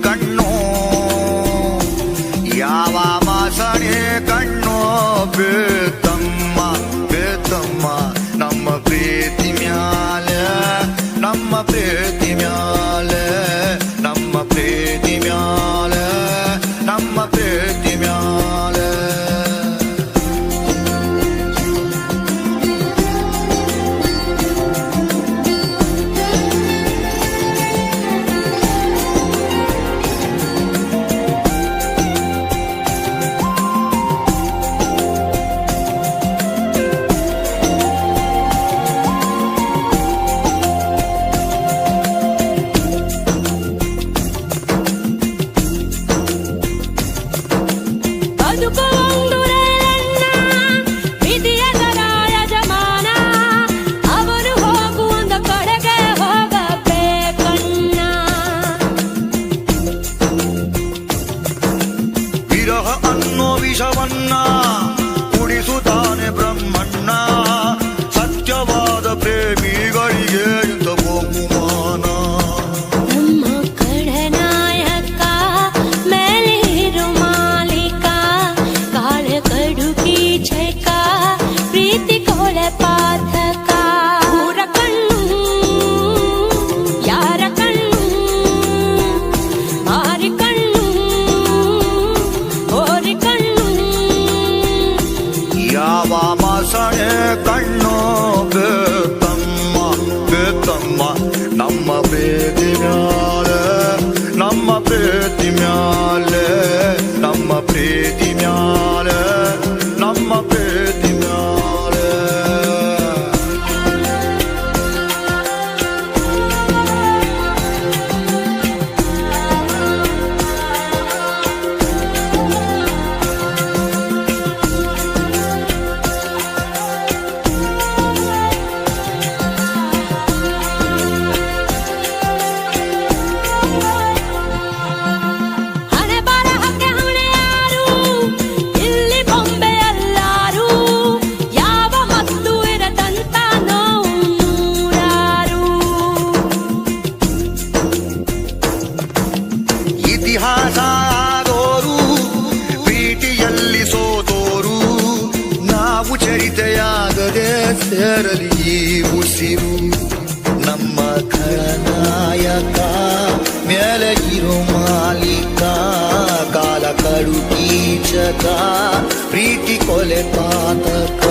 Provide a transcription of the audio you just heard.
கண்ணோ దేవన్నా కుడిసుతానే బ్రహ్మన్నా. ಕಣ್ಣೋ ಬೇತಮ್ಮ ಬೇತಮ್ಮ ಉಚರಿತೆಯಾಗದೆ ಸೇರಲಿ ಉಸಿರು. ನಮ್ಮ ಖಳನಾಯಕ ಮೇಲೆ ಇರೋ ಮಾಲೀಕ ಕಾಲ ಕಡು ಕೀಚಕ ಪ್ರೀತಿ ಕೊಲೆ ಪಾತಕ.